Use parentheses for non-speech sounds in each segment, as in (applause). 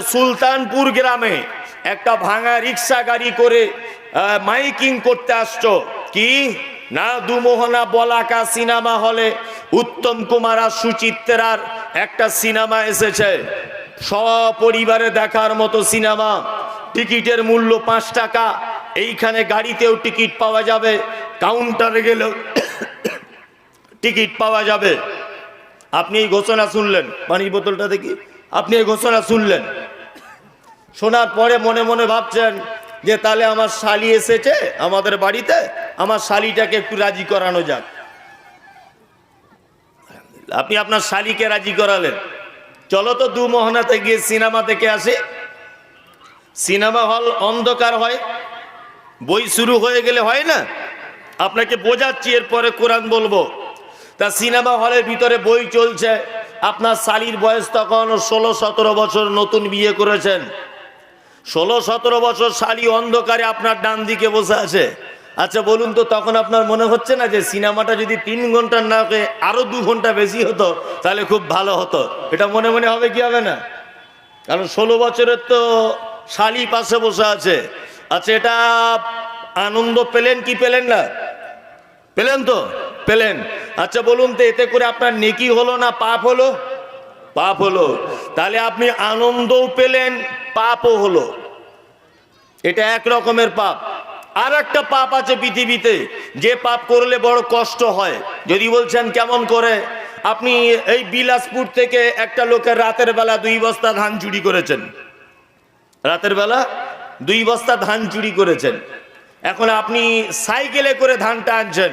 সুলতানপুর গ্রামে একটা ভাঙা রিক্সা গাড়ি করে মাইকিং করতে আসছো। কি? না দুমোহনা বলাকা সিনেমা হলে উত্তম কুমার আর সুচিত্রার একটা সিনেমা এসেছে। সপরিবারে দেখার মতো সিনেমা। টিকিটের মূল্য পাঁচ টাকা। এইখানে গাড়িতেও টিকিট পাওয়া যাবে। কাউন্টারে গেলেও (coughs) টিকিট পাওয়া যাবে। আপনি এই ঘোষণা শুনলেন? পানির বোতলটা দেখি। আপনি এই ঘোষণা শুনলেন। শোনার পরে মনে মনে ভাবছেন যে তাহলে আমার শালি এসেছে আমাদের বাড়িতে, আমার শালিটাকে একটু রাজি করানো যাক। আপনি আপনার শালিকে রাজি করালেন। চলো তো দু মোহনাতে গিয়ে সিনেমা থেকে আসে। সিনেমা হল অন্ধকার হয়, বই শুরু হয়ে গেলে হয় না? আপনাকে বোঝাচ্ছি, এরপরে কোরআন বলব। তা সিনেমা হলের ভিতরে বই চলছে আপনার শালির বয়স তখন ষোলো, সতেরো বছর নতুন বিয়ে করেছেন। ষোলো, সতেরো বছর শালি অন্ধকারে আপনার ডান দিকে বসে আছে। আচ্ছা বলুন তো, তখন আপনার মনে হচ্ছে না যে সিনেমাটা যদি তিন ঘণ্টার না হয়ে আরও দু ঘণ্টা বেশি হতো, তাহলে খুব ভালো হতো? এটা মনে মনে হবে কি হবে না? কারণ ষোলো বছরের তো শালি পাশে বসে আছে। আচ্ছা এটা আনন্দ পেলেন কি পেলেন না? পেলেন তো? পেলেন। আচ্ছা বলুন তো, এতে করে আপনার নেকি হলো না পাপ হলো? পাপ হলো। তাহলে আপনি আনন্দও পেলেন, পাপও হলো। এটা এক রকমের পাপ। আর একটা পাপ আছে পৃথিবীতে, যে পাপ করলে বড় কষ্ট হয়। যদি বলছেন, কেমন করে? আপনি এই বিলাসপুর থেকে একটা লোকের রাতের বেলা দুই বস্তা ধান চুরি করেছেন। রাতের বেলা দুই বস্তা ধান চুরি করেছেন। এখন আপনি সাইকেলে করে ধানটা আনছেন।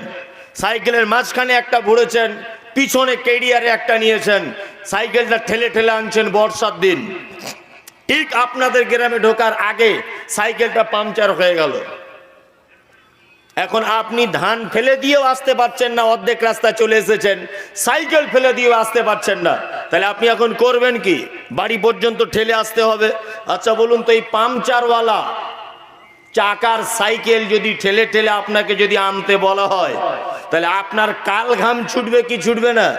সাইকেলের মাঝখানে একটা ভরেছেন পিছনে কেরিয়ারে একটা নিয়েছেন। সাইকেলটা ঠেলে ঠেলে আনছেন বর্ষার দিন। ঠিক আপনাদের গ্রামে ঢোকার আগে সাইকেলটা পাংচার হয়ে গেল। এখন আপনি ধান ফেলে দিয়েও আসতে পারছেন না, অর্ধেক রাস্তা চলে এসেছেন, সাইকেল ফেলে দিয়েও আসতে পারছেন না। তাহলে আপনি এখন করবেন কি? বাড়ি পর্যন্ত ঠেলে আসতে হবে। আচ্ছা বলুন তো, এই পাংচারওয়ালা চাকার সাইকেল যদি ঠেলে ঠেলে আপনাকে যদি আনতে বলা হয় তাহলে আপনার কাল ঘাম ছুটবে কি ছুটবে না?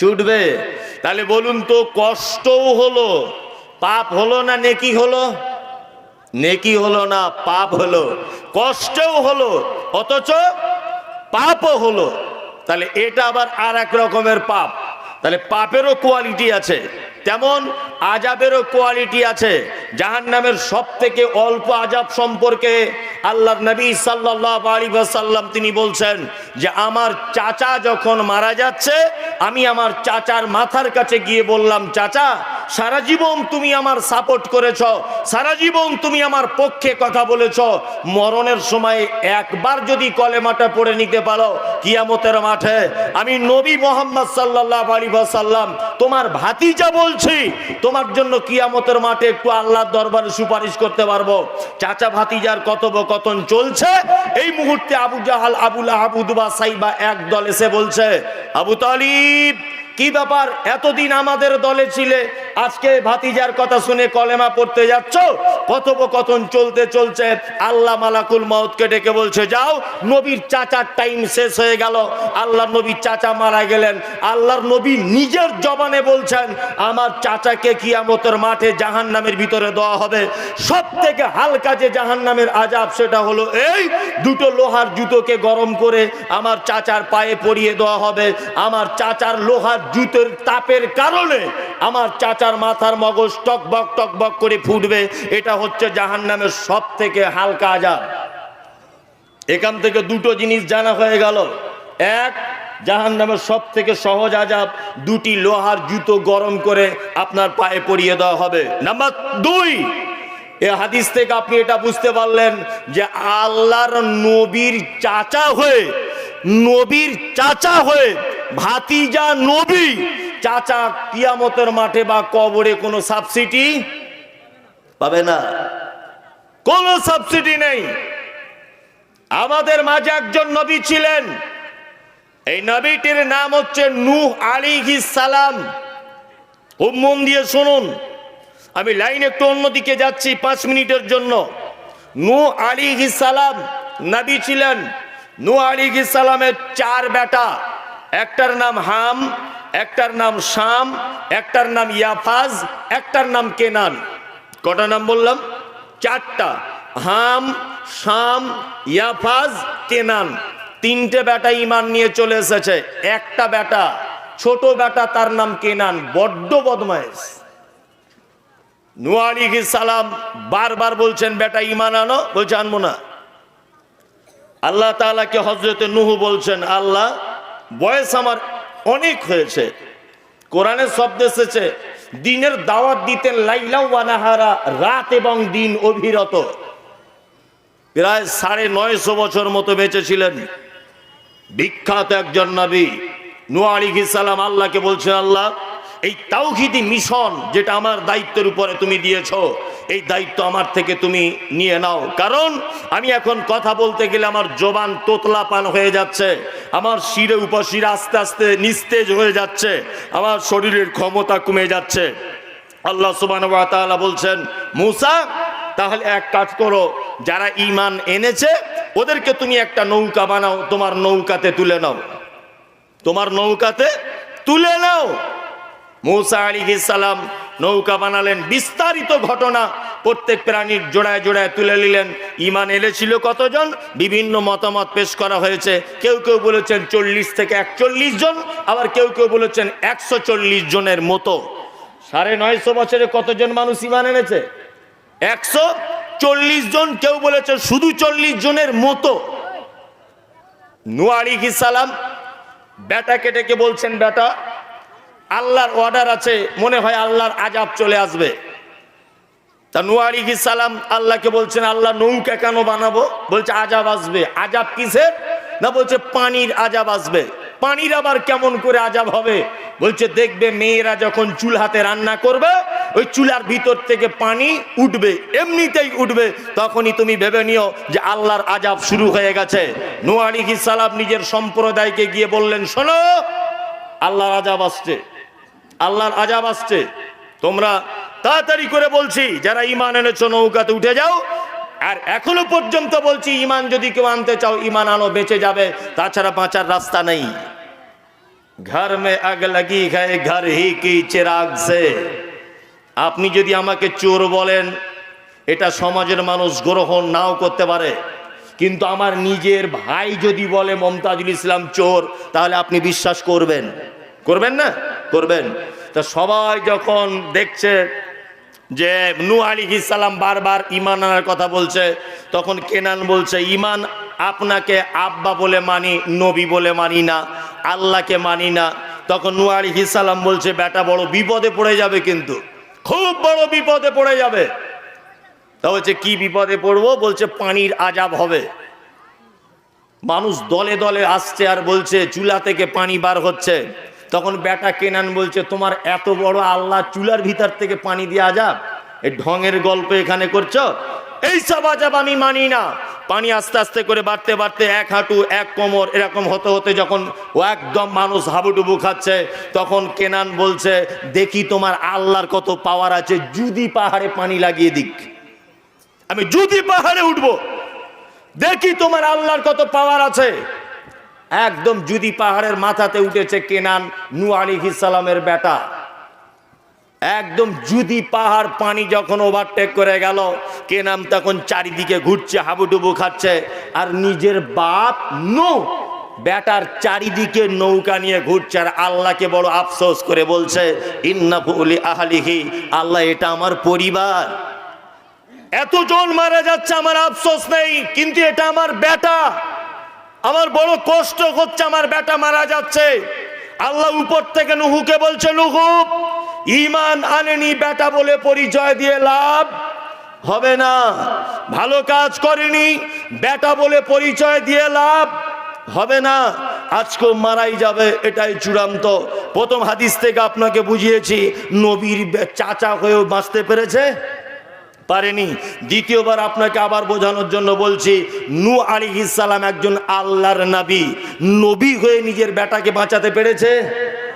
ছুটবে। তাহলে বলুন তো, কষ্টও হলো, পাপ হলো না নেকি হলো? নেকি হলো না, পাপ হলো। কষ্টও হলো, অথচ পাপও হলো। তাহলে এটা আবার আর এক রকমের পাপ। তাহলে পাপেরও কোয়ালিটি আছে। তেমন আজাবেরও কোয়ালিটি আছে। জাহান নামের সব থেকে অল্প আজাব সম্পর্কে আল্লাহ নবী সাল্লাহ সাল্লাম তিনি বলছেন যে, আমার চাচা যখন মারা যাচ্ছে, আমি আমার চাচার মাথার কাছে গিয়ে বললাম, চাচা সারা জীবন তুমি আমার সাপোর্ট করেছ, সারা জীবন তুমি আমার পক্ষে কথা বলেছ। মরণের সময় একবার যদি কলেমাটা পড়ে নিতে পারো, কিয়ামতের মাঠে আমি নবী মোহাম্মদ সাল্লাহ আলী সাল্লাম তোমার ভাতিজা বলছি, তোমার জন্য কিয়ামতের মাঠে একটু আল্লাহর দরবারে সুপারিশ করতে পারব। চাচা ভাতিজার কথোপকথন চলছে, এই মুহূর্তে আবু জাহাল, আবুল আবুদবা সাইবা এক দল এসে বলছে, আবু তালিব কি ব্যাপার? এতদিন আমাদের দলে ছিলে। আজকে ভাতিজার কথা শুনে কলেমা পড়তে যাচ্ছ? কথোপকথন চলতে চলছে। আল্লাহ মালাকুল মউতকে ডেকে বলছে, যাও, নবীর চাচার টাইম শেষ হয়ে গেল। আল্লাহ নবীর চাচা মারা গেলেন। আল্লাহর নবী নিজের জবানে বলছেন, আমার চাচাকে কিয়ামতের মাঠে জাহান নামের ভিতরে দেওয়া হবে। সব থেকে হালকা যে জাহান নামের আজাব সেটা হলো এই, দুটো লোহার জুতোকে গরম করে আমার চাচার পায়ে পরিয়ে দেওয়া হবে। আমার চাচার লোহার জুতোর তাপের কারণে আমার চাচার মাথার মগজ টকবক টকবক করে ফুটবে। এটা হচ্ছে জাহান নামের সব থেকে হালকা আজাব। এখান থেকে দুটো জিনিস জানা হয়ে গেল। এক জাহান নামের সব থেকে সহজ আজাব, দুটি লোহার জুতো গরম করে আপনার পায়ে পরিয়ে দেওয়া হবে। নাম্বার দুই, এ হাদিস থেকে আপনি এটা বুঝতে পারলেন যে আল্লাহর নবীর চাচা হয়ে, নবীর চাচা হয়ে ভাতিজা নবী, চাচা কিয়ামতের মাঠে বা কবরে কোনো সাবসিডি পাবে না। কোনো সাবসিডি নেই। আমাদের মাঝে একজন নবী ছিলেন। এই নবীটির নাম হচ্ছে নূহ আলিহি সালাম। খুব মন দিয়ে শুনুন। আমি লাইন একটু অন্যদিকে যাচ্ছি পাঁচ মিনিটের জন্য। নূহ আলিহি সালাম, নবী ছিলেন। নূহ আলিহি সালামের চার বেটা। একটার নাম হাম, একটার নাম শাম, একটার নাম ইয়াফাজ, একটার নাম কেনান। কটা নাম বললাম? চারটা। হাম, শাম, ইয়াফাজ, কেনান। তিনটে বেটা ইমান নিয়ে চলে এসেছে। একটা বেটা, ছোট বেটা তার নাম কেনান। বড্ড বদমাইশ নুয়ালি সালাম বারবার বলছেন, বেটা ইমান আনো? বলছে, আনব না। আল্লাহ তাআলাকে হজরতে নুহু বলছেন, আল্লাহ বয়স আমার অনেক হয়েছে। কোরআনের শব্দ এসেছে, দিনের দাওয়াত দিতেন লাইলাও বানাহারা রাত এবং দিন অভিরত। প্রায় সাড়ে নয়শো বছর মতো বেঁচে ছিলেন। বিখ্যাত একজন নবী নুয়ারি সালাম, আল্লাহকে বলছেন আল্লাহ এই তাওহিদি মিশন যেটা আমার দায়িত্বের উপরে তুমি দিয়েছ, এই দায়িত্ব আমার থেকে তুমি নিয়ে নাও। কারণ আমি এখন কথা বলতে গেলে আমার জবান তোতলা পান হয়ে যাচ্ছে, আমার শিরে উপশিরে আস্তে আস্তে নিস্তেজ হয়ে যাচ্ছে, আমার শরীরের ক্ষমতা কমে যাচ্ছে। আল্লাহ সুবান বলছেন, মুসা, তাহলে এক কাজ করো, যারা ইমান এনেছে, ওদেরকে তুমি একটা নৌকা বানাও, তোমার নৌকাতে তুলে নাও। তোমার নৌকাতে তুলে নাও। মৌসা আলী সালাম নৌকা বানালেন। বিস্তারিত ঘটনা প্রত্যেক প্রাণীর জোড়ায় জোড়ায় তুলে নিলেন। ইমান এনেছিল কতজন? বিভিন্ন মতামত পেশ করা হয়েছে। কেউ কেউ বলেছেন চল্লিশ থেকে একচল্লিশ জন, আবার কেউ কেউ বলেছেন একশো চল্লিশ জনের মতো। সাড়ে নয়শো বছরে কতজন মানুষ ইমান এনেছে? একশো চল্লিশ জন, কেউ বলেছে শুধু চল্লিশ জনের মতো। নুয়ারি সালাম বেটাকে ডেকে বলছেন, বেটা আল্লাহর অর্ডার আছে, মনে হয় আল্লাহর আজাব চলে আসবে। তা নুয়ারি সালাম আল্লাহকে বলছেন, আল্লাহ নৌকা কেন বানাবো? বলছে, আজাব আসবে। আজাব কিসের? না বলছে, পানির আজাব আসবে। পানির আবার কেমন করে আজাব হবে? বলছে, দেখবে মেয়েরা যখন চুল হাতে রান্না করবে, ওই চুলার ভিতর থেকে পানি উঠবে, এমনিতেই উঠবে। তখনই তুমি ভেবে নিও যে আল্লাহর আজাব শুরু হয়ে গেছে। নুয়ারি সালাম নিজের সম্প্রদায়কে গিয়ে বললেন, শোনো আল্লাহর আজাব আসছে। আল্লাহর আজাব আসছে। তোমরা তাড়াতাড়ি করে বলছি, যারা ইমান এনেছো, নৌকাতে উঠে যাও। আর এখনও পর্যন্ত বলছি ইমান যদি কেউ আনতে চাও ইমান আনো, বেঁচে যাবে। তাছাড়া বাঁচার রাস্তা নেই। ঘর মে আগ লাগি গায়ে ঘর হি কি চেরাগ সে। আপনি যদি আমাকে চোর বলেন, এটা সমাজের মানুষ গ্রহণ নাও করতে পারে। কিন্তু আমার নিজের ভাই যদি বলে মমতাজুল ইসলাম চোর, তাহলে আপনি বিশ্বাস করবেন। করবেন না? করবেন। তা সবাই যখন দেখছে যে নু আলী সালাম বারবার ইমান আনার কথা বলছে, তখন কেনান বলছে ইমান আপনাকে আব্বা বলে মানি, নবী বলে মানি না, আল্লাহকে মানি না। তখন নু আলী সালাম বলছে, বেটা, বড় বিপদে পড়ে যাবে কিন্তু। খুব বড় বিপদে পড়ে যাবে। তা বলছে, কি বিপদে পড়ব? বলছে, পানির আজাব হবে। মানুষ দলে দলে আসছে আর বলছে, চুলা থেকে পানি বার হচ্ছে। তখন বেটা কেনান বলছে, তোমার এত বড় আল্লাহ চুলার ভিতর থেকে পানি দিয়ে আজাব? এই ঢঙের গল্প এখানে করছ? এই সব আজাব আমি মানি না। পানি আস্তে আস্তে করে বাড়তে বাড়তে এক হাঁটু, এক কোমর এরকম হতে হতে যখন একদম মানুষ হাবুডুবু খাচ্ছে, তখন কেনান বলছে, দেখি তোমার আল্লাহর কত পাওয়ার আছে, যদি পাহাড়ে পানি লাগিয়ে দিক। আমি যদি পাহাড়ে উঠবো, দেখি তোমার আল্লাহর কত পাওয়ার আছে। একদম যদি পাহাড়ের মাথাতে উঠেছে কেনান নু আলী সালামের বেটা। একদম যদি পাহাড় পানি যখন ওভারটেক করে গেল, কেনাম তখন চারিদিকে ঘুরছে, হাবুডুবু খাচ্ছে, আর নিজের বাপ নো বেটার চারিদিকে নৌকা নিয়ে ঘুরছে, আর আল্লাহকে বড় আফসোস করে বলছে ইন্নাফুলি আহালিহি, আল্লাহ এটা আমার পরিবার। এতজন মারা যাচ্ছে, আমার আফসোস নেই, কিন্তু এটা আমার বেটা আমার বড় কষ্ট হচ্ছে, আমার বেটা মারা যাচ্ছে। আল্লাহ উপর থেকে নুহুকে বলছে, নুহু ইমান আনেনি বেটা বলে পরিচয় দিয়ে লাভ হবে না। ভালো কাজ করেনি বেটা বলে পরিচয় দিয়ে লাভ হবে না। আজকেও মারাই যাবে, এটাই চূড়ান্ত। প্রথম হাদিস থেকে আপনাকে বুঝিয়েছি, নবীর চাচা হয়েও বাঁচতে পেরেছে। পারেনি। দ্বিতীয়বার আপনাকে আবার বোঝানোর জন্য বলছি, নু আলী ইসালাম একজন আল্লাহর নাবি, নবী হয়ে নিজের বেটাকে বাঁচাতে পেরেছে?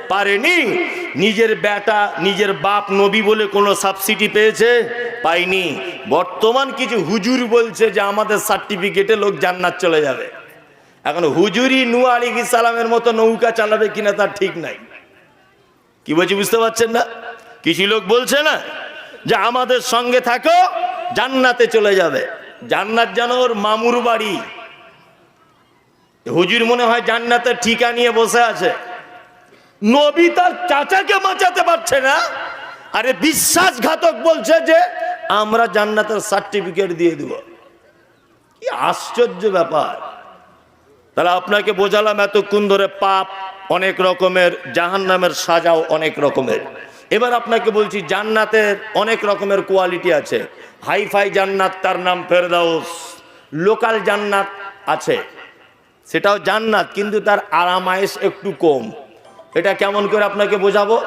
পারেনি। নিজের বেটা, নিজের বাপ নবী বলে কোনো সাবসিডি পেয়েছে? পাইনি। বর্তমান কিছু হুজুর বলছে যে আমাদের সার্টিফিকেটে লোক জান্নাত চলে যাবে। এখন হুজুরি নু আলী সালামের মতো নৌকা চালাবে কিনা তার ঠিক নাই। কি বলছি বুঝতে পারছেন না? কিছু লোক বলছে না? যে আমাদের সঙ্গে থাকো, জান্নাতে চলে যাবে। জান্নাত যেন ওর মামুর বাড়ি। হুজুর মনে হয় জান্নাতের ঠিকা নিয়ে বসে আছে। নবী তার চাচাকে বাঁচাতে পারছে না। আরে বিশ্বাসঘাতক বলছে যে, আমরা জান্নাতের সার্টিফিকেট দিয়ে দিব। কি আশ্চর্য ব্যাপার। তাহলে আপনাকে বোঝালাম এতক্ষণ ধরে পাপ অনেক রকমের জাহান নামের সাজাও অনেক রকমের। এবার আপনাকে বলছি, জান্নাতের অনেক রকমের কোয়ালিটি আছে। হাইফাই জান্নাত, তার নাম ফেরদাউস। লোকাল জান্নাত আছে। সেটাও জান্নাত, কিন্তু তার আরামায়েশ একটু কম। এটা কেমন করে আপনাকে বোঝাবো?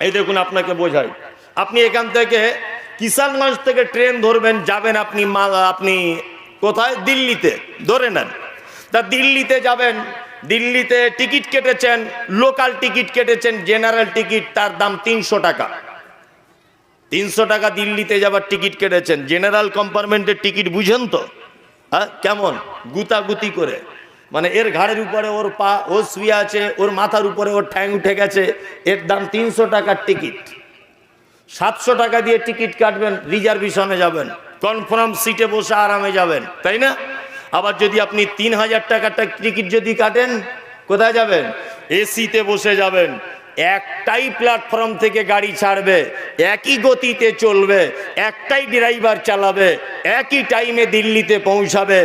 এই দেখুন, আপনাকে বোঝাই। আপনি এখান থেকে কিষানগঞ্জ থেকে ট্রেন ধরবেন, যাবেন আপনি মা- আপনি কোথায়? দিল্লিতে। ধরে নেন। তা দিল্লিতে যাবেন দিল্লিতে টিকিট কেটেছেন, লোকাল টিকিট কেটেছেন, জেনারেল টিকিট, তার দাম তিনশো টাকা। তিনশো টাকা দিল্লিতে যাবার টিকিট কেটেছেন। জেনারেল কম্পার্টমেন্টের টিকিট বুঝেন তো? হ্যাঁ কেমন? গুতাগুতি করে। মানে এর ঘাড়ের উপরে ওর পা, ও শুয়ে আছে, ওর মাথার উপরে ওর ঠ্যাং উঠে গেছে, এর দাম তিনশো টাকার টিকিট। সাতশো টাকা দিয়ে টিকিট কাটবেন, রিজার্ভেশনে যাবেন, কনফার্ম সিটে বসে আরামে যাবেন, তাই না? আবার যদি আপনি তিন হাজার টাকার টিকিট যদি কাটেন, কোথায় যাবেন? এসিতে বসে যাবেন। একটাই প্ল্যাটফর্ম থেকে গাড়ি ছাড়বে, একই গতিতে চলবে, একটাই ড্রাইভার চালাবে, একই টাইমে দিল্লিতে পৌঁছাবে,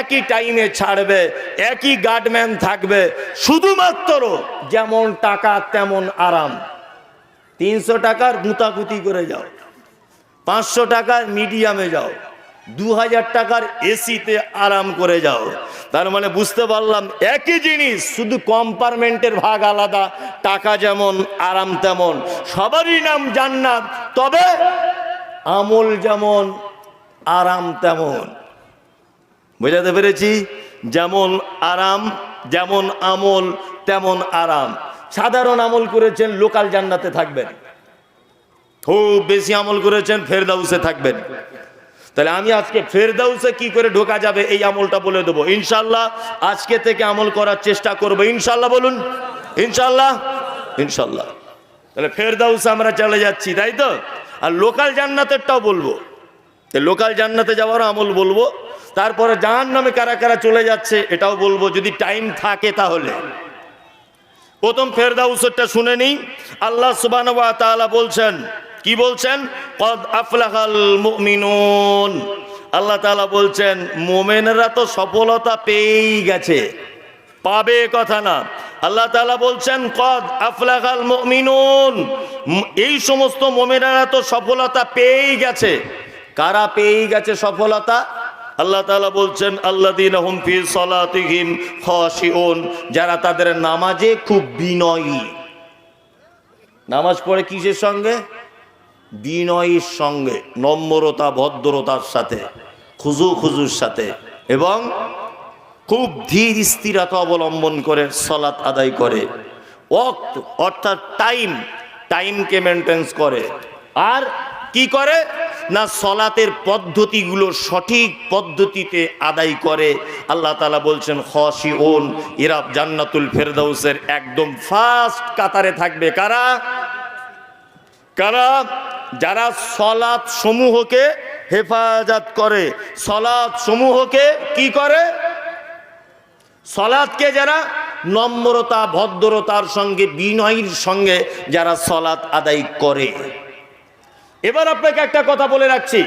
একই টাইমে ছাড়বে, একই গার্ডম্যান থাকবে, শুধুমাত্র যেমন টাকা তেমন আরাম। তিনশো টাকার গুঁতাগুতি করে যাও, পাঁচশো টাকার মিডিয়ামে যাও। দু হাজার টাকার এসিতে আরাম করে যাও। তার মানে বুঝতে পারলাম একই জিনিস, শুধু কম্পার্টমেন্টের ভাগ আলাদা, টাকা যেমন, আরাম তেমন। সবারই নাম জান্নাত, তবে আমল যেমন, আরাম তেমন। বোঝাতে পেরেছি? যেমন আরাম, যেমন আমল, তেমন আরাম। সাধারণ আমল করেছেন, লোকাল জান্নাতে থাকবেন। খুব বেশি আমল করেছেন, ফেরদাউসে থাকবেন। তাহলে আমি আজকে ফেরদাউসে কি করে ঢোকা যাবে এই আমলটা বলে দেবো। ইনশাল্লাহ আজকে থেকে আমল করার চেষ্টা করব। ইনশাল্লাহ বলুন। ইনশাল্লাহ। ইনশাল্লাহ। তাহলে ফেরদাউসে আমরা চলে যাচ্ছি, তাই তো? আর লোকাল জান্নাতেরটাও বলব। লোকাল জান্নাতে যাওয়ার আমল বলব। তারপরে জাহান নামে কারা কারা চলে যাচ্ছে এটাও বলব, যদি টাইম থাকে তাহলে। প্রথম ফেরদাউসেরটা শুনে নিই। আল্লাহ সুবান বলছেন কি বলছেন? আফলাহাল আল্লাহ তাআলা বলছেন, মোমেনরা তো সফলতা পেয়েই গেছে। পাবে কথা না। আল্লাহ তাআলা বলছেন, কদ আফলাহাল মুমিনুন। এই সমস্ত মোমেনারা তো সফলতা পেয়েই গেছে। কারা পেয়েই গেছে সফলতা? আল্লাহ তাআলা বলছেন, আল্লাযীনা হুম ফি সালাতিহিম খাশিউন। যারা তাদের নামাজে খুব বিনয়ী। নামাজ পড়ে কিসের সঙ্গে? বিনয়ীর সঙ্গে, নম্রতা, ভদ্রতার সাথে, খুজু খুজুর সাথে এবং খুব ধীর স্থিরতা অবলম্বন করে সলাৎ আদায় করে। ওয়াক্ত, অর্থাৎ টাইম, টাইমকে মেনটেন্স করে। আর কি করে? না, সলাতের পদ্ধতিগুলো সঠিক পদ্ধতিতে আদায় করে। আল্লাহ তালা বলছেন হসি ওন এরা জান্নাতুল ফেরদাউসের একদম ফার্স্ট কাতারে থাকবে। কারা? কারা? যারা সলাৎ সমূহকে হেফাজত করে, সলাৎ সমূহকে কি করে? সলাৎকে যারা নম্রতা, ভদ্রতার সঙ্গে, বিনয়ের সঙ্গে যারা সলাৎ আদায় করে। এবার আপনাকে একটা কথা বলে রাখছি।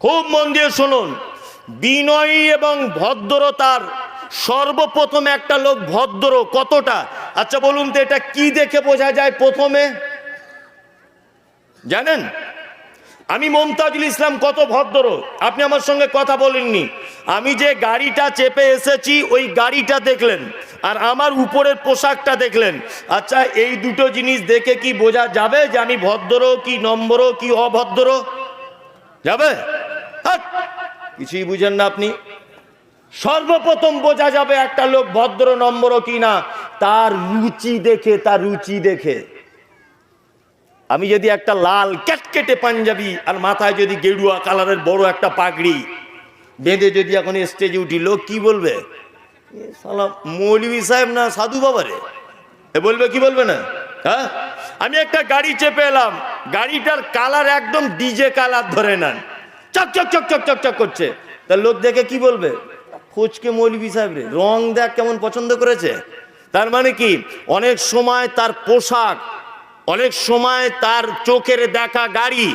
খুব মন দিয়ে শুনুন। বিনয়ী এবং ভদ্রতার সর্বপ্রথম একটা লোক ভদ্র কতটা? আচ্ছা বলুন তো এটা কি দেখে বোঝা যায় প্রথমে? জানেন? আমি মমতাজুল ইসলাম কত ভদ্র। আপনি আমার সঙ্গে কথা বলেননি। আমি যে গাড়িটা চেপে এসেছি, ওই গাড়িটা দেখলেন। আর আমার উপরের পোশাকটা দেখলেন। আচ্ছা এই দুটো জিনিস দেখে কি বোঝা যাবে যে আমি ভদ্র কি নম্বর কি অভদ্র? যাবে! কিছুই বুঝেন না আপনি। সর্বপ্রথম বোঝা যাবে একটা লোক ভদ্র নম্বর কি না। তার রুচি দেখে, তার রুচি দেখে। আমি যদি একটা লাল ক্যাটকেটে পাঞ্জাবি আর মাথায় যদি গেরুয়া কালারের বড় একটা পাগড়ি বেঁধে যদি এখন স্টেজে উঠি লোক কি বলবে? শালা মৌলভী সাহেব না সাধু বাবা রে? এ বলবে, কি বলবে না? হ্যাঁ? আমি একটা গাড়ি চেপে এলাম, গাড়িটার কালার একদম ডিজে কালার ধরে নেন। চক চক চক চক চক চক করছে। তা লোক দেখে কি বলবে? ফুচকে মৌলবি সাহেব রে, রং দেখ কেমন পছন্দ করেছে। তার মানে কি? অনেক সময় তার পোশাক অনেক সময় তার চোখের দেখা গাড়ি,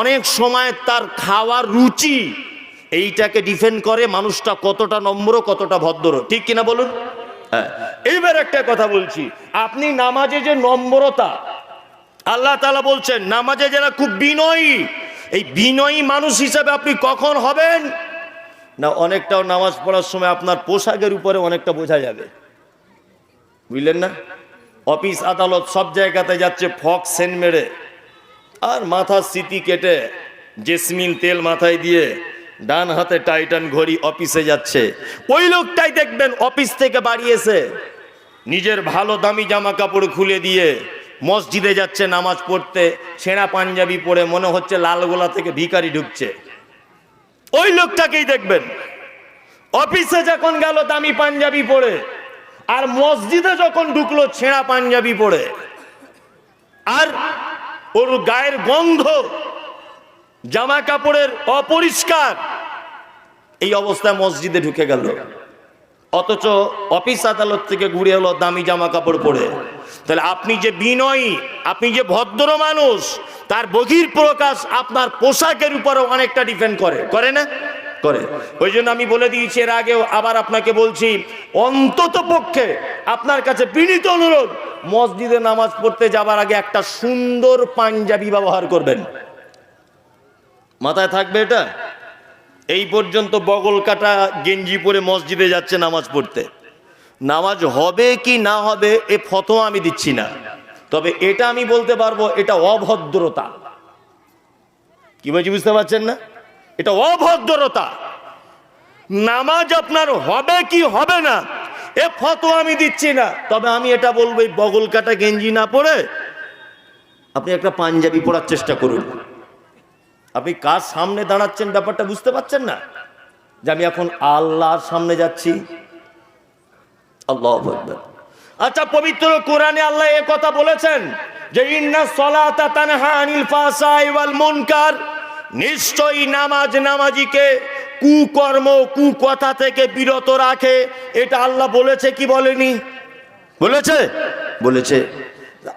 অনেক সময় তার খাওয়ার রুচি, এইটাকে ডিফেন্ড করে মানুষটা কতটা নম্র, কতটা ভদ্র। ঠিক কিনা বলুন? হ্যাঁ। এইবার একটা কথা বলছি, আপনি নামাজে যে নম্রতা, আল্লাহ তালা বলছেন, নামাজে যারা খুব বিনয়ী, এই বিনয়ী মানুষ হিসাবে আপনি কখন হবেন? না, অনেকটাও নামাজ পড়ার সময় আপনার পোশাকের উপরে অনেকটা বোঝা যাবে। বুঝলেন না? অফিস আদালত সব জায়গাতে যাচ্ছে, ফক সেন মেরে। আর মাথার স্মৃতি কেটে, জেসমিন তেল মাথায় দিয়ে ডান হাতে টাইটান ঘড়ি অফিসে যাচ্ছে। ওই লোকটাই দেখবেন অফিস থেকে বাড়ি এসে নিজের ভালো দামি জামা কাপড় খুলে দিয়ে মসজিদে যাচ্ছে নামাজ পড়তে ছেঁড়া পাঞ্জাবি পরে মনে হচ্ছে লালগোলা থেকে ভিখারি ঢুকছে। ওই লোকটাকেই দেখবেন। অফিসে যখন গেল দামি পাঞ্জাবি পরে আর মসজিদে যখন ঢুকলো, ছেঁড়া পাঞ্জাবি পরে। আর ওর গায়ের গন্ধ জামা কাপড়ের অপরিষ্কার, এই অবস্থায় মসজিদে ঢুকে গেল। অথচ অফিস আদালত থেকে ঘুরে এলো দামি জামা কাপড় পরে। তাহলে আপনি যে বিনয়ী, আপনি যে ভদ্র মানুষ, তার বহির প্রকাশ আপনার পোশাকের উপরও অনেকটা ডিপেন্ড করে করে না? করে। ওই জন্য আমি বলে দিয়েছি এর আগেও, আবার আপনাকে বলছি, অন্তত পক্ষে আপনার কাছে বিনীত অনুরোধ, মসজিদে নামাজ পড়তে যাবার আগে একটা সুন্দর পাঞ্জাবি ব্যবহার করবেন। মাথায় থাকবে এটা? এই পর্যন্ত বগল কাটা গেঞ্জি পরে মসজিদে যাচ্ছে নামাজ পড়তে। নামাজ হবে কি না হবে এ ফতোয়া আমি দিচ্ছি না। তবে এটা আমি বলতে পারব, এটা অভদ্রতা। কি বলছি, বুঝতে পারছেন না? এটা অভদ্রতা। নামাজ আপনার হবে কি হবে না, এ ফতোয়া আমি দিচ্ছি না। তবে আমি এটা বলব, এই বগল কাটা গেঞ্জি না পরে আপনি একটা পাঞ্জাবি পরার চেষ্টা করুন। আপনি কার সামনে দাঁড়াচ্ছেন ব্যাপারটা বুঝতে পারছেন না? যে আমি এখন আল্লাহর সামনে যাচ্ছি। আল্লাহ আচ্ছা পবিত্র কোরআনে আল্লাহ এ কথা বলেছেন যে, ইন্না সলাতা তানহা আনিল ফাসাই ওয়াল মুনকার। নিশ্চয়ই নামাজ নামাজিকে কুকর্ম কুকথা থেকে বিরত রাখে। এটা আল্লাহ বলেছে কি বলেনি? বলেছে? বলেছে।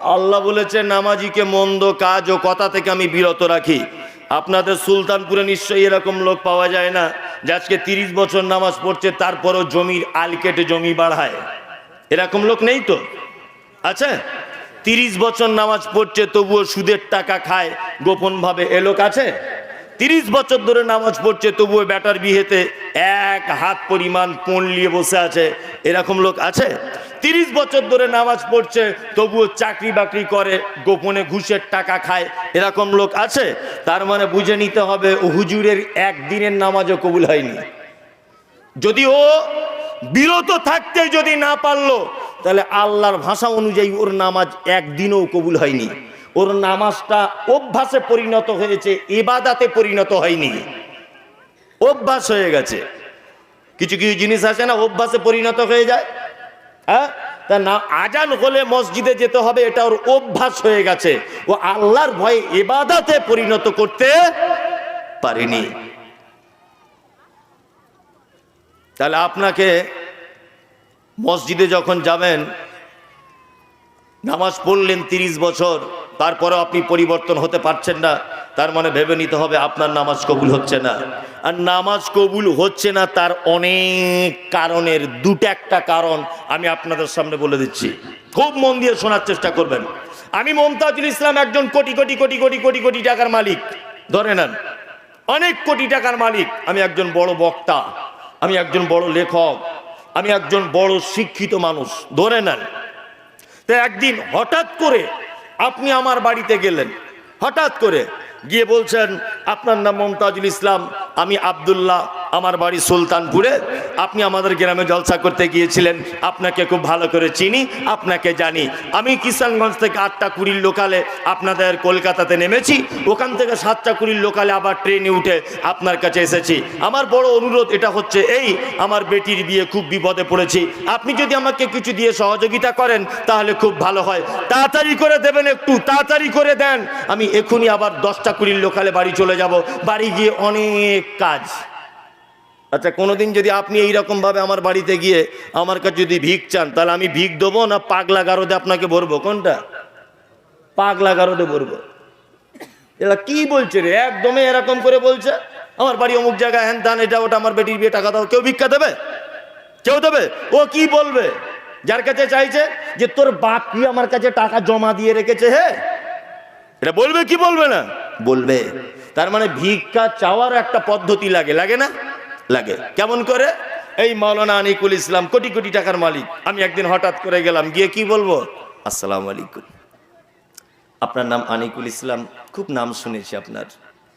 আল্লাহ বলেছে নামাজিকে মন্দ কাজ ও কথা থেকে আমি বিরত রাখি। আপনাদের সুলতানপুরে নিশ্চয়ই এরকম লোক পাওয়া যায় না যে আজকে তিরিশ বছর নামাজ পড়ছে তারপরও জমির আল কেটে জমি বাড়ায়। এরকম লোক নেই তো? আচ্ছা তিরিশ বছর নামাজ পড়ছে তবুও সুদের টাকা খায় গোপনভাবে এ লোক আছে? তিরিশ বছর ধরে নামাজ পড়ছে, তবুও ব্যাটার বিহেতে এক হাত পরিমাণ পণ নিয়ে বসে আছে। এরকম লোক আছে? তিরিশ বছর ধরে নামাজ পড়ছে, তবুও চাকরি বাকরি করে, গোপনে ঘুষের টাকা খায়। এরকম লোক আছে? তার মানে বুঝে নিতে হবে, ও হুজুরের একদিনের নামাজও কবুল হয়নি। যদি ও বিরত থাকতে যদি না পারল, তাহলে আল্লাহর ভাষা অনুযায়ী ওর নামাজ একদিনও কবুল হয়নি। ওর নামাজটা অভ্যাসে পরিণত হয়েছে এবাদাতে পরিণত হয়নি। অভ্যাস হয়ে গেছে। কিছু কিছু জিনিস আছে না, অভ্যাসে পরিণত হয়ে যায়? হ্যাঁ? তা না, আজান হলে মসজিদে যেতে হবে, এটা ওর অভ্যাস হয়ে গেছে। ও আল্লাহর ভয়ে এবাদাতে পরিণত করতে পারেনি। তাহলে আপনাকে মসজিদে যখন যাবেন, নামাজ পড়লেন তিরিশ বছর তারপরেও আপনি পরিবর্তন হতে পারছেন না। তার মানে ভেবে নিতে হবে আপনার নামাজ কবুল হচ্ছে না। আর নামাজ কবুল হচ্ছে না তার অনেক কারণের, দুটো একটা কারণ আমি আপনাদের সামনে বলে দিচ্ছি। খুব মন দিয়ে শোনার চেষ্টা করবেন। আমি মমতাজুল ইসলাম একজন কোটি কোটি কোটি কোটি কোটি কোটি টাকার মালিক। ধরে নেন। অনেক কোটি টাকার মালিক। আমি একজন বড় বক্তা। আমি একজন বড় লেখক। আমি একজন বড় শিক্ষিত মানুষ। ধরে নেন। তো একদিন হঠাৎ করে আপনি আমার বাড়িতে গেলেন। হঠাৎ করে গিয়ে বলছেন, আপনার নাম মমতাজুল ইসলাম, আমি আবদুল্লাহ, আমার বাড়ি সুলতানপুরে। আপনি আমাদের গ্রামে জলসা করতে গিয়েছিলেন, আপনাকে খুব ভালো করে চিনি, আপনাকে জানি। আমি কিষানগঞ্জ থেকে আটটা কুড়ির লোকালে আপনাদের কলকাতাতে নেমেছি, ওখান থেকে সাতটা কুড়ির লোকালে আবার ট্রেনে উঠে আপনার কাছে এসেছি। আমার বড় অনুরোধ এটা হচ্ছে এই, আমার বেটির বিয়ে খুব বিপদে পড়েছি। আপনি যদি আমাকে কিছু দিয়ে সহযোগিতা করেন, তাহলে খুব ভালো হয়। তাড়াতাড়ি করে দেবেন একটু, তাড়াতাড়ি করে দেন। আমি এখনই আবার দশটা কুড়ির লোকালে বাড়ি চলে যাব। বাড়ি গিয়ে অনেক কাজ। আচ্ছা কোনোদিন যদি আপনি এইরকম ভাবে আমার বাড়িতে গিয়ে আমার কাছে যদি ভিক চান, তাহলে আমি ভিক দেবো না পাগলা গারদে আপনাকে ভরবো কোনটা? পাগলা গারদে ভরবো এরা কি বলছে রে? একদমই এরকম করে বলছে। আমার বাড়ি অমুক জায়গায়, হ্যান ত্যান, এটা ওটা, আমার বেটির বিয়ে, টাকা দাও। কেউ ভিক্ষা দেবে? কেউ দেবে? ও কি বলবে? যার কাছে চাইছে যে তোর বাপ কি আমার কাছে টাকা জমা দিয়ে রেখেছে, হে? এটা বলবে কি বলবে না? বলবে। তার মানে ভিক্ষা চাওয়ার একটা পদ্ধতি লাগে লাগে না? লাগে। কেমন করে? এই মাওলানা আনিকুল ইসলাম কোটি কোটি টাকার মালিক। আমি একদিন হঠাৎ করে গেলাম, গিয়ে কি বলব? আসসালাম আলাইকুম। আপনার নাম আনিকুল ইসলাম, খুব নাম শুনেছি আপনার।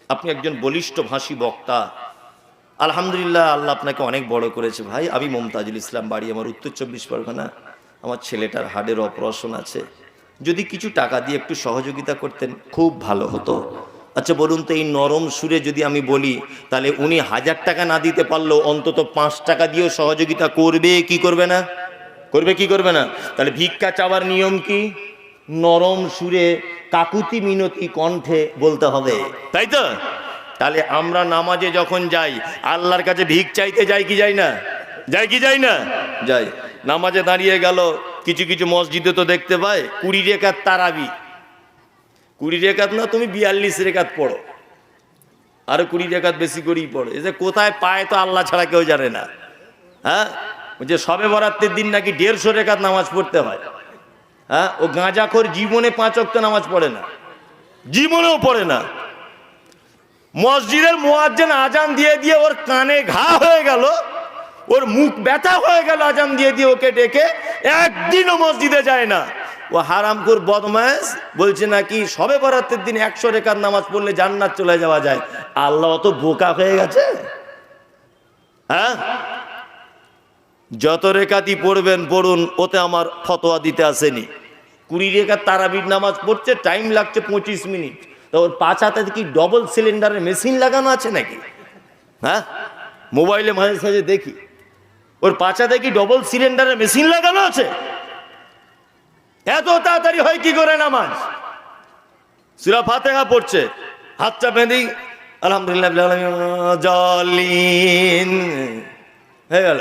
আপনি একজন বলিষ্ঠ ভাষী বক্তা। আলহামদুলিল্লাহ, আল্লাহ আপনাকে অনেক বড় করেছে ভাই। আমি মমতাজুল ইসলাম বাড়ি, আমার উত্তর চব্বিশ পরগনা। আমার ছেলেটার হাড়ের অপারেশন আছে। যদি কিছু টাকা দিয়ে একটু সহযোগিতা করতেন, খুব ভালো হতো। আচ্ছা বলুন তো, এই নরম সুরে যদি আমি বলি, তাহলে উনি হাজার টাকা না দিতে পারলেও অন্তত পাঁচ টাকা দিয়েও সহযোগিতা করবে, কি করবে না? করবে কি করবে না? তাহলে ভিক্ষা চাওয়ার নিয়ম কি? নরম সুরে কাকুতি মিনতি কণ্ঠে বলতে হবে। তাই তো? তাহলে আমরা নামাজে যখন যাই, আল্লাহর কাছে ভিক চাইতে যাই কি যাই না? যাই কি যাই না? যাই। নামাজে দাঁড়িয়ে গেল কিছু কিছু মসজিদে তো দেখতে পাই কুড়ি রেখাত তারাবি। কুড়ি রেখাত না, তুমি বিয়াল্লিশ রেখাত পড়ো। আরও কুড়ি রেখাত বেশি করেই পড়ো। এই যে কোথায় পায় তো আল্লাহ ছাড়া কেউ জানে না। হ্যাঁ? যে সবে বরাত্রের দিন নাকি দেড়শো রেখাত নামাজ পড়তে হয়। হ্যাঁ? ও গাঁজাখোর জীবনে পাঁচ অক্ত নামাজ পড়ে না। জীবনেও পড়ে না। মসজিদের মোয়াজ্জেন আজান দিয়ে দিয়ে ওর কানে ঘা হয়ে গেল। ওর মুখ ব্যথা হয়ে গেল, আজান দিয়ে দিয়ে ওকে ডেকে একদিনও মসজিদে যায় না। ও হারামপুর বদমাস বলছে নাকি, সবে বরাতের দিন একশো রেখার নামাজ পড়লে জান্নাত চলে যাওয়া যায়। আল্লাহ অত বোকা হয়ে গেছে? হ্যাঁ? যত রেখাতি পড়বেন, পড়ুন, ওতে আমার ফতোয়া দিতে আসেনি। কুড়ি রেখার তারাবির নামাজ পড়ছে, টাইম লাগছে পঁচিশ মিনিট। তো ওর পাঁচ হাতে কি ডবল সিলিন্ডারের মেশিন লাগানো আছে নাকি? হ্যাঁ? মোবাইলে মাঝে সাঝে দেখি। ওর পাঁচাতে কি ডবল সিলিন্ডারের মেশিন লাগানো আছে? এত তাড়াতাড়ি হয় কি করে নামাজ? সুরা ফাতেহা পড়ছে, হাতটা বেঁধেই আলহামদুলিল্লাহ জলিন। হয়ে গেল।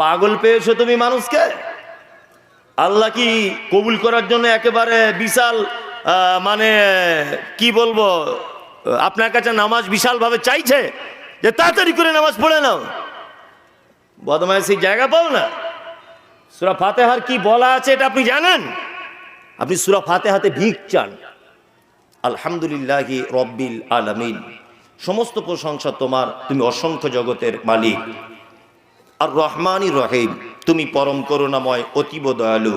পাগল পেয়েছ তুমি মানুষকে? আল্লাহ কি কবুল করার জন্য একেবারে বিশাল মানে কি বলব, আপনার কাছে নামাজ বিশালভাবে চাইছে? যে তাড়াতাড়ি করে নামাজ পড়ে নাও। বদমাইশি জায়গা পাও না। সুরা ফাতেহার কি বলা আছে এটা আপনি জানেন? আপনি সুরা ফাতেহাতে ভিক চান। আলহামদুলিল্লাহি রব্বিল আলমিন। সমস্ত প্রশংসা তোমার, তুমি অসংখ্য জগতের মালিক। আর রহমানই রহিম, তুমি পরম করুণাময়, অতীব দয়ালু।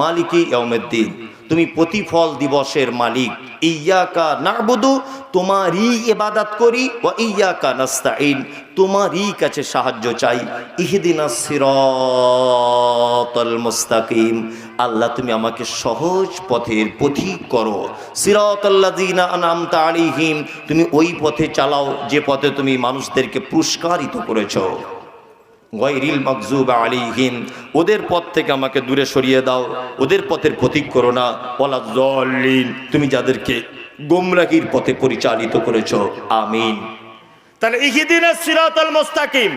মালিকি ইয়মেদ্দিন তুমি প্রতিফল দিবসের মালিক। ইয়াকা নাবুদু, তোমারই ইবাদত করি ও ইয়াকা নাস্তাইন তোমারই কাছে সাহায্য চাই। ইহদিনা সিরাতাল মুস্তাকিম, আল্লাহ তুমি আমাকে সহজ পথের পথিক করো। সিরাতাল্লাযিনা আনআমতা আলাইহিম, তুমি ওই পথে চালাও, যে পথে তুমি মানুষদেরকে পুরস্কারিত করেছ। গৈরিল মকজুব আলিহিম ওদের পথ থেকে আমাকে দূরে সরিয়ে দাও, ওদের পথের প্রতীক করো না। ওলা জলিন তুমি যাদেরকে গোমরাগির পথে পরিচালিত করেছ। আমিন। তাহলে ইহিদিন সিরাতাল মুস্তাকিম,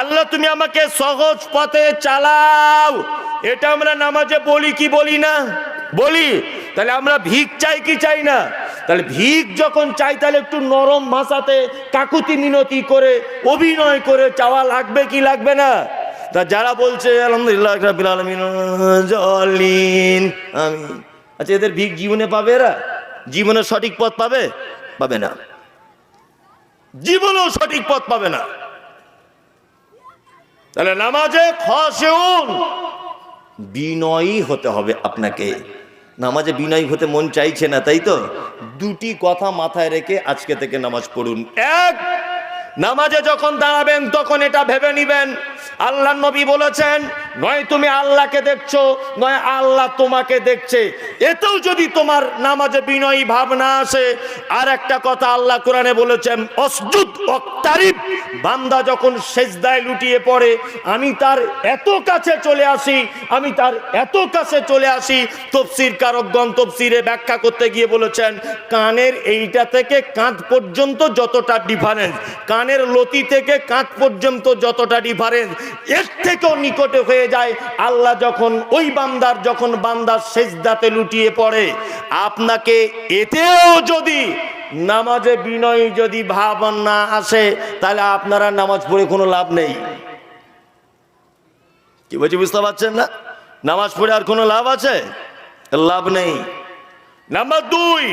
আল্লাহ তুমি আমাকে সহজ পথে চালাও। এটা আমরা নামাজে বলি কি বলি না? বলি। তাহলে আমরা ভিক চাই কি চাই না? তাহলে ভিক যখন চাই তাহলে একটু নরম ভাষাতে কাকুতি মিনতি করে, অভিনয় করে চাওয়া লাগবে কি লাগবে না? তা যারা বলছে, আলহামদুলিল্লাহ আচ্ছা এদের ভিক জীবনে পাবে এরা? জীবনে সঠিক পথ পাবে? পাবে না। জীবনেও সঠিক পথ পাবে না। তাহলে নামাজে খসেউন বিনয়ী হতে হবে আপনাকে। নামাজে বিনয় হতে মন চাইছে না, তাই তো? দুটি কথা মাথায় রেখে আজকে থেকে নামাজ পড়ুন। এক, নামাজে যখন দাঁড়াবেন, তখন এটা ভেবে নিবেন। আল্লাহ নবী বলেছেন নয় তুমি আল্লাহকে দেখছ, নয় আল্লাহ তোমাকে দেখছে। এতেও যদি তোমার নামাজে বিনয়ী ভাবনা আসে আর একটা কথা আল্লাহ কোরআনে বলেছেন, অসজুদ অক্তারিব বান্দা যখন সেজদায় লুটিয়ে পড়ে, আমি তার এত কাছে চলে আসি, আমি তার এত কাছে চলে আসি, তফসির কারকগণ তফসিরে ব্যাখ্যা করতে গিয়ে বলেছেন, কানের এইটা থেকে কাঁধ পর্যন্ত যতটা ডিফারেন্স কানের লতি থেকে কাঁধ পর্যন্ত যতটা ডিফারেন্স এর থেকেও নিকটে হয়ে যায়, আল্লাহ যখন ওই বান্দার যখন বান্দার সেজদাতে লুটিয়ে পড়ে, আপনাকে এতেও যদি নামাজে বিনয় যদি ভাব না আসে, তাহলে আপনারা নামাজ পড়ে কোনো লাভ নেই। কি বলছি, বুঝতে পারছেন না? নামাজ পড়ে আর কোনো লাভ আছে? লাভ নেই। নাম্বার দুই,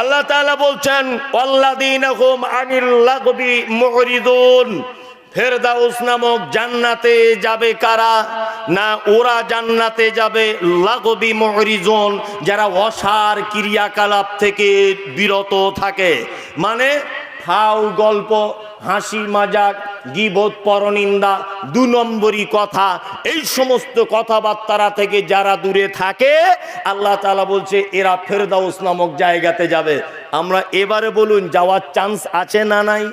আল্লাহ তাআলা বলছেন ওয়াল্লাযীনাহুম আনিল লাগবি মুরিদুন। ফেরদাউস নামক জান্নাতে যাবে কারা? না, ওরা জান্নাতে যাবে। লাগবি মহরিজন যারা অসার ক্রিয়াকলাপ থেকে বিরত থাকে। মানে ফাউ গল্প, হাসি মাজাক গিবোধ পরনিন্দা, দু নম্বরই কথা। এই সমস্ত কথাবার্তারা থেকে যারা দূরে থাকে, আল্লাহ তালা বলছে, এরা ফেরদাউস নামক জায়গাতে যাবে। আমরা এবারে বলুন, যাওয়ার চান্স আছে না নাই?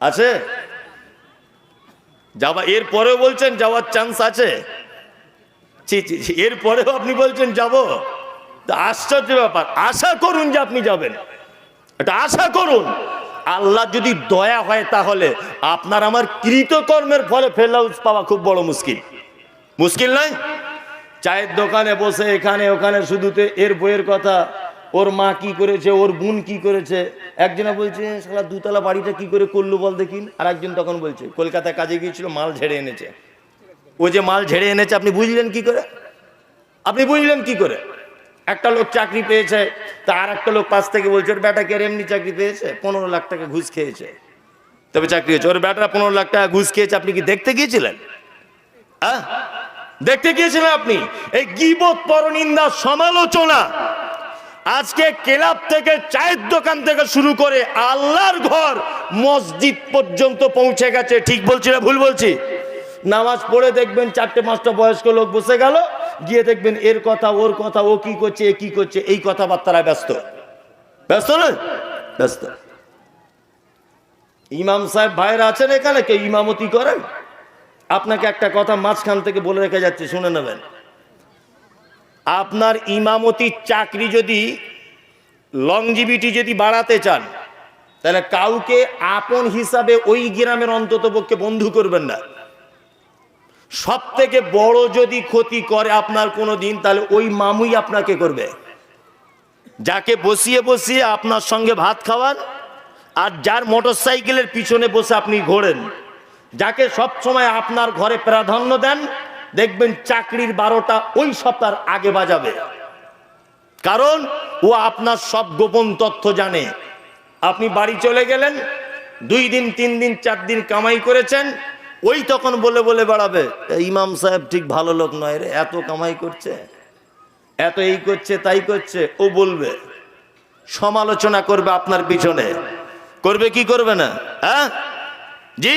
আছে? যাওয়া এর পরেও বলছেন যাওয়ার চান্স আছে। ছি, এরপরেও আপনি বলছেন যাব। তা আশ্চর্য ব্যাপার। আশা করুন যে আপনি যাবেন। এটা আশা করুন। আল্লাহ যদি দয়া হয় তাহলে আপনার আমার কৃতকর্মের ফলে ফেরলাউস পাওয়া খুব বড় মুশকিল। মুশকিল নয়? চায়ের দোকানে বসে এখানে ওখানে শুধুতে এর বইয়ের কথা। ওর মা কি করেছে, ওর বোন কি করেছে? একজনে বলছে সালা দুতলা বাড়িটা কি করে করল বল দেখিন আর একজন তখন বলছে কলকাতায় কাজে গিয়েছিল, মাল ঝেড়ে এনেছে। ও যে মাল ঝেড়ে এনেছে, আপনি বুঝলেন কি করে? আপনি বুঝলেন কি করে? একটা লোক চাকরি পেয়েছে, তা আর একটা লোক পাশ থেকে বলছে, ওর বেটা কে এমনি চাকরি পেয়েছে? পনেরো লাখ টাকা ঘুষ খেয়েছে। তবে চাকরি হয়েছে। ওর বেটা পনেরো লাখ টাকা ঘুষ খেয়েছে, আপনি কি দেখতে গিয়েছিলেন? দেখতে গিয়েছিলেন আপনি? এই গিবত পরনিন্দা সমালোচনা আজকে ক্লাব থেকে চায়ের দোকান থেকে শুরু করে আল্লাহর ঘর মসজিদ পর্যন্ত পৌঁছে গেছে। ঠিক বলছি না ভুল বলছি? নামাজ পড়ে দেখবেন চারটে পাঁচটা বয়স্ক লোক বসে গেল, গিয়ে দেখবেন এর কথা, ওর কথা, ও কি করছে, এ কি করছে, এই কথাবার্তারা ব্যস্ত। ব্যস্ত না? ব্যস্ত। ইমাম সাহেব ভাইরা আছেন এখানে? কেউ ইমামতি করেন? আপনাকে একটা কথা মাঝখান থেকে বলে রেখে যাচ্ছে, শুনে নেবেন। আপনার ইমামতির চাকরি যদি লংজিভিটি যদি বাড়াতে চান, তাহলে কাউকে আপন হিসাবে ওই গ্রামের অন্তত পক্ষে বন্ধু করবেন না। সব থেকে বড় যদি ক্ষতি করে আপনার কোনো দিন, তাহলে ওই মামুই আপনাকে করবে। যাকে বসিয়ে বসিয়ে আপনার সঙ্গে ভাত খাওয়ান, আর যার মোটর সাইকেলের পিছনে বসে আপনি ঘোরেন, যাকে সব সময় আপনার ঘরে প্রাধান্য দেন দেখবেন চাকরির বারোটা ওই সপ্তাহ আগে বাজাবে। কারণ ও আপনার সব গোপন তথ্য জানে। আপনি বাড়ি চলে গেলেন, দুই দিন, তিন দিন, চার দিন কামাই করেছেন, ওই তখন বলে বলে বেড়াবে ইমাম সাহেব ঠিক ভালো লোক নয় রে, এত কামাই করছে, এত এই করছে, তাই করছে। ও বলবে, সমালোচনা করবে আপনার পিছনে। করবে কি করবে না? হ্যাঁ? জি?